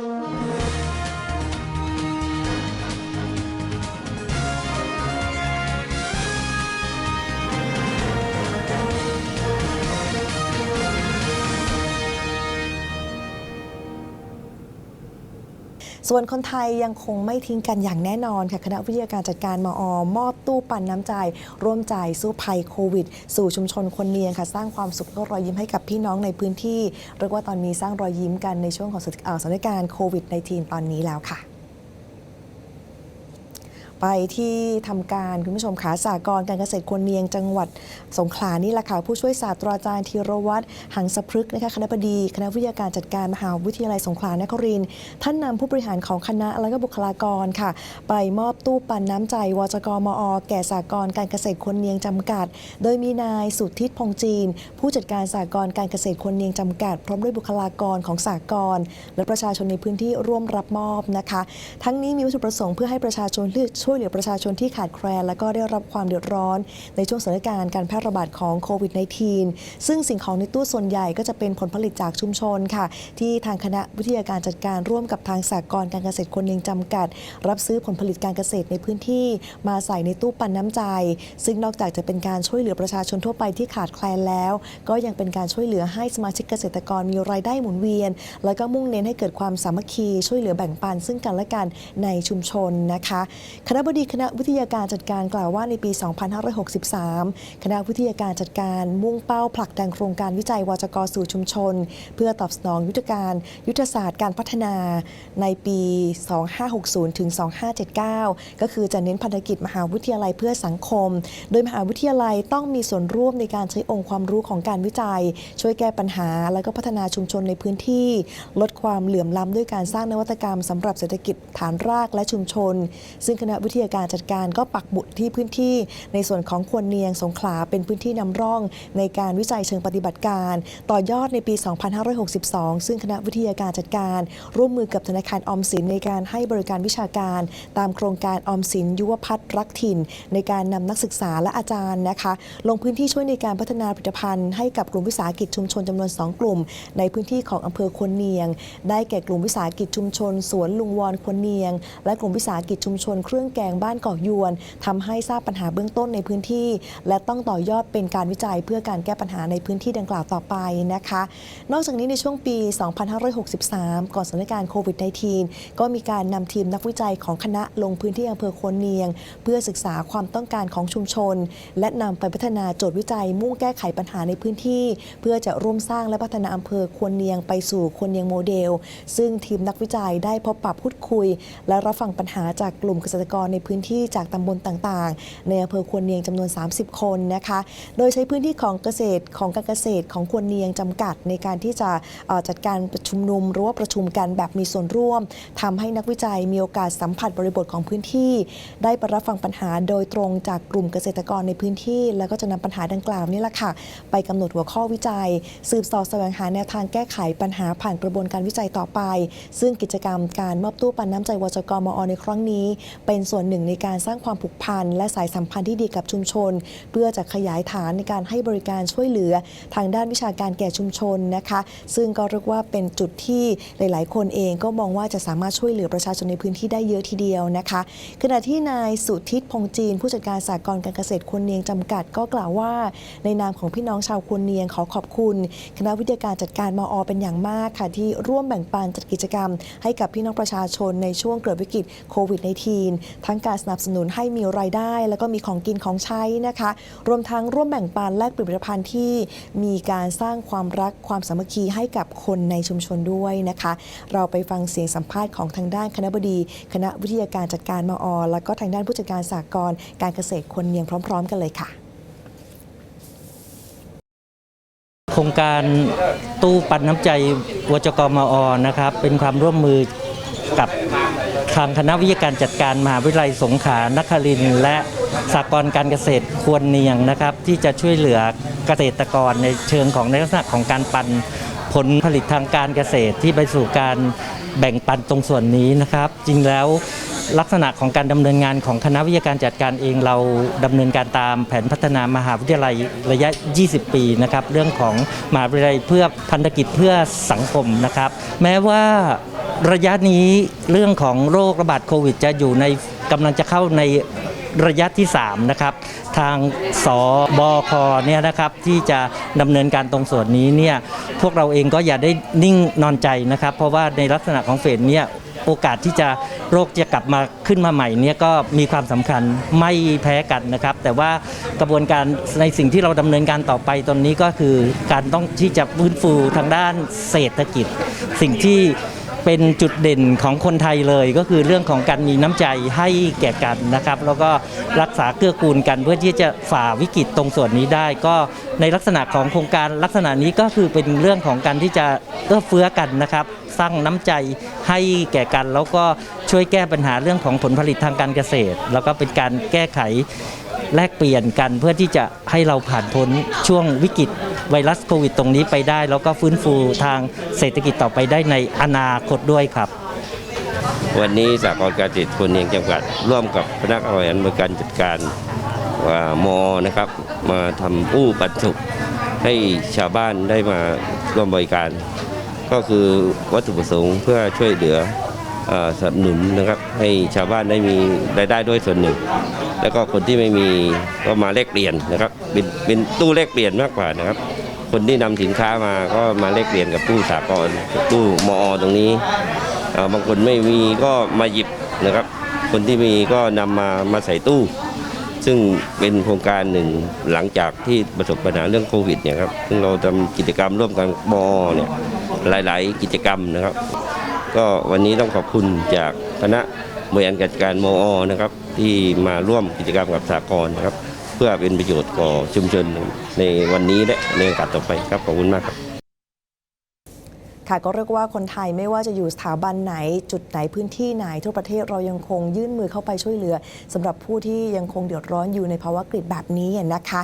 Bye. ส่วนคนไทยยังคงไม่ทิ้งกันอย่างแน่นอนค่ะคณะวิทยาการจัดการมอมอบตู้ปันน้ำใจ ร่วมใจสู้ภัยโควิด สู่ชุมชนคนเนียงค่ะ สร้างความสุขและรอยยิ้มให้กับพี่น้องในพื้นที่เรียกว่าตอนนี้สร้างรอยยิ้มกันในช่วงของสถเอ่อสถานการณ์โควิด -19 ตอนนี้แล้วค่ะ ไปที่ทำการคุณผู้ชมขาสากรการเกษตรควรเนียงจังหวัดสงขลานี่แหละค่ะผู้ช่วยศาสตราจารย์ธีรวัตรหังสพฤกษ์นะคะคณะบดีคณะวิทยาการจัดการมหาวิทยาลัยสงขลานครินทร์ท่านนำผู้บริหารของคณะและก็บุคลากรค่ะ ไปมอบตู้ปันน้ำใจวจกมอ แก่สากรการเกษตรควรเนียงจำกัด โดยมีนายสุทธิพงจีน ผู้จัดการสากรการเกษตรควรเนียงจำกัด พร้อมด้วยบุคลากรของสากร และประชาชนในพื้นที่ร่วมรับมอบนะคะ ทั้งนี้มีวัตถุประสงค์เพื่อให้ประชาชนเลือดช่วยวยเหลือประชาชนที่ขาดแคลนและก็ได้รับความเดือดร้อน ในช่วงสถานการณ์การแพร่ระบาดของโควิด -19 ซึ่งสิ่งของในตู้ส่วนใหญ่ก็จะเป็นผลผลิตจากชุมชนค่ะ ที่ทางคณะวิทยาการจัดการร่วมกับทางสากลการเกษตรคนเนียงจำกัด รับซื้อผลผลิตการเกษตรในพื้นที่ มาใส่ในตู้ปันน้ำใจ ซึ่งนอกจากจะเป็นการช่วยเหลือประชาชนทั่วไปที่ขาดแคลนแล้ว ก็ยังเป็นการช่วยเหลือให้สมาชิกเกษตรกรมีรายได้หมุนเวียน แล้วก็มุ่งเน้นให้เกิดความสามัคคีช่วยเหลือแบ่งปันซึ่งกันและกันในชุมชนนะคะคณะบดีคณะวิทยาการจัดการกล่าวว่าในปี 2563 คณะวิทยาการจัดการมุ่งเป้าผลักดันโครงการวิจัยวจกสู่ชุมชน เพื่อตอบสนองยุทธการยุทธศาสตร์การพัฒนาในปี 2560 ถึง 2579 ก็คือจะเน้นพันธกิจมหาวิทยาลัยเพื่อสังคม โดยมหาวิทยาลัยต้องมีส่วนร่วมในการใช้องค์ความรู้ของการวิจัย ช่วยแก้ปัญหา และก็พัฒนาชุมชนในพื้นที่ ลดความเหลื่อมล้ำด้วยการสร้างนวัตกรรมสำหรับเศรษฐกิจฐานรากและชุมชน ซึ่งคณะวิิทยาการจัดการก็ปักหมุดที่พื้นที่ ในส่วนของควรเนียงสงขลาเป็นพื้นที่นำร่อง ในการวิจัยเชิงปฏิบัติการ ต่อยอดในปี 2562 ซึ่งคณะวิทยาการจัดการ ร่วมมือกับธนาคารออมสินในการให้บริการวิชาการ ตามโครงการออมสินยุวพัฒน์รักถิ่น ในการนำนักศึกษาและอาจารย์นะคะ ลงพื้นที่ช่วยในการพัฒนาผลิตภัณฑ์ให้กับกลุ่มวิสาหกิจชุมชนจำนวน 2 กลุ่ม ในพื้นที่ของอำเภอควรเนียง ได้แก่กลุ่มวิสาหกิจชุมชน สวนลุงวอนควรเนียง และกลุ่มวิสาหกิจชุมชนเครื่องแกงบ้านเกอกยวนทำให้ทราบปัญหาเบื้องต้นในพื้นที่ และต้องต่อยอดเป็นการวิจัยเพื่อการแก้ปัญหาในพื้นที่ดังกล่าวต่อไปนะคะ นอกจากนี้ในช่วงปี 2563 ก่อนสถานการณ์โควิด -19 ก็มีการนำทีมนักวิจัยของคณะลงพื้นที่อำเภอควรเนียง เพื่อศึกษาความต้องการของชุมชน และนำไปพัฒนาโจทย์วิจัยมุ่งแก้ไขปัญหาในพื้นที่ เพื่อจะร่วมสร้างและพัฒนาอำเภอควรเนียงไปสู่ควรเนียงโมเดล ซึ่งทีมนักวิจัยได้พบปะพูดคุย และรับฟังปัญหาจากกลุ่มเกษตรกรในพื้นที่จากตำบลต่างๆ ในอำเภอควรเนียงจำนวน 30 คนนะคะ โดยใช้พื้นที่ของเกษตรของการเกษตรของควรเนียงจำกัด ในการที่จะจัดการประชุมนุมหรือว่าประชุมกันแบบมีส่วนร่วมทำให้นักวิจัยมีโอกาสสัมผัสบริบทของพื้นที่ ได้ปรับฟังปัญหาโดยตรงจากกลุ่มเกษตรกรในพื้นที่ แล้วก็จะนำปัญหาดังกล่าวนี่แหละค่ะ ไปกำหนดหัวข้อวิจัย สืบสอบแสวงหาแนวทางแก้ไขปัญหาผ่านกระบวนการวิจัยต่อไป ซึ่งกิจกรรมการมอบตู้ปันน้ำใจวจกมอในครั้งนี้ เป็นส่วนหนึ่งในการสร้างความผูกพันและสายสัมพันธ์ที่ดีกับชุมชน เพื่อจะขยายฐานในการให้บริการช่วยเหลือ ทางด้านวิชาการแก่ชุมชนนะคะ ซึ่งก็เรียกว่าเป็นจุดที่หลาย ๆ คนเองก็มองว่าจะสามารถช่วยเหลือประชาชนในพื้นที่ได้เยอะทีเดียวนะคะขณะที่นายสุทิตพงจีน ผู้จัดการสากลการเกษตรควรเนียงจำกัดก็กล่าวว่า ในนามของพี่น้องชาวควรเนียงขอขอบคุณคณะวิทยาการจัดการมอเป็นอย่างมากค่ะที่ร่วมแบ่งปันจัดกิจกรรม ให้กับพี่น้องประชาชนในช่วงเกิดวิกฤตโควิด -19 ทั้งการสนับสนุนให้มีรายได้ แล้วก็มีของกินของใช้นะคะ รวมทั้งร่วมแบ่งปันแลกเปลี่ยนผลิตภัณฑ์ที่มีการสร้างความรักความสามัคคีให้กับคนในชุมชนด้วยนะคะ เราไปฟังเสียงสัมภาษณ์ของทางด้านคณะบดี คณะวิทยาการจัดการมอ แล้วก็ทางด้านผู้จัดการสากลการเกษตรคนเนียงพร้อม ๆ กันเลยค่ะโครงการตู้ปันน้ำใจวจกมอนะครับ เป็นความร่วมมือกับ ทางคณะวิทยาการจัดการมหาวิทยาลัยสงขลานครินทร์และสากลการเกษตรควรเนียงนะครับ ที่จะช่วยเหลือเกษตรกรในเชิงของในลักษณะของการปันผลผลิตทางการเกษตรที่ไปสู่การแบ่งปันตรงส่วนนี้นะครับ จริงแล้วลักษณะของการดำเนินงานของคณะวิทยาการจัดการเองเราดำเนินการตามแผนพัฒนามหาวิทยาลัยระยะ 20 ปีนะครับ เรื่องของมหาวิทยาลัยเพื่อพันธกิจเพื่อสังคมนะครับ แม้ว่า ระยะนี้เรื่องของโรคระบาดโควิด จะอยู่ในกำลังจะเข้าในระยะที่ 3 นะครับ ทางสบคเนี่ยนะครับที่จะดำเนินการตรงส่วนนี้เนี่ยพวกเราเองก็อย่าได้นิ่งนอนใจนะครับ เพราะว่าในลักษณะของเฟสเนี่ยโอกาสที่จะโรคจะกลับมาขึ้นมาใหม่เนี่ยก็มีความสำคัญไม่แพ้กันนะครับ แต่ว่ากระบวนการในสิ่งที่เราดำเนินการต่อไปตอนนี้ก็คือการต้องที่จะฟื้นฟูทางด้านเศรษฐกิจ สิ่งที่ เป็นจุดเด่นของคนไทยเลยก็คือเรื่องของการมีน้ำใจให้แก่กันนะครับ แล้วก็รักษาเกื้อกูลกัน เพื่อที่จะฝ่าวิกฤตตรงส่วนนี้ได้ ก็ในลักษณะของโครงการลักษณะนี้ก็คือเป็นเรื่องของการที่จะเอื้อเฟื้อกันนะครับ สร้างน้ำใจให้แก่กัน แล้วก็ช่วยแก้ปัญหาเรื่องของผลผลิตทางการเกษตร แล้วก็เป็นการแก้ไขแลกเปลี่ยนกันเพื่อที่จะให้เราผ่านพ้นช่วงวิกฤต ไวรัสโควิดตรงนี้ไปได้ แล้วก็ฟื้นฟูทางเศรษฐกิจต่อไปได้ในอนาคตด้วยครับ วันนี้สากลการเกษตคนเนียงจังหวัด ร่วมกับพนักงานบริการจัดการว่ามอนะครับ มาทำอู้ปันสุกให้ชาวบ้านได้มาร่วมบริการ ก็คือวัตถุประสงค์เพื่อช่วยเหลือ สนับสนุนนะครับให้ชาวบ้านได้มีรายได้ด้วยส่วนหนึ่ง แล้วก็คนที่ไม่มีก็มาแลกเปลี่ยนนะครับเป็นเป็นตู้แลกเปลี่ยนมากกว่านะครับ คนที่นำสินค้ามาก็มาแลกเปลี่ยนกับตู้สากลตู้มอตรงนี้บางคนไม่มีก็มาหยิบนะครับ คนที่มีก็นำมามาใส่ตู้ ซึ่งเป็นโครงการหนึ่งหลังจากที่ประสบปัญหาเรื่องโควิดเนี่ยครับซึ่งเราทำกิจกรรมร่วมกันมอเนี่ยหลาย ๆ กิจกรรมนะครับ ก็วันนี้ต้องขอบคุณจากคณะบริหารจัดการมอนะครับที่มาร่วมกิจกรรมกับสากลนะครับ เพื่อเป็นประโยชน์ต่อชุมชนในวันนี้และในโอกาสต่อไปครับขอบคุณมากครับค่ะก็เรียกว่าคนไทยไม่ว่าจะอยู่สถาบันไหน จุดไหนพื้นที่ไหนทั่วประเทศเรายังคงยื่นมือเข้าไปช่วยเหลือสำหรับผู้ที่ยังคงเดือดร้อนอยู่ในภาวะวิกฤตแบบนี้นะคะ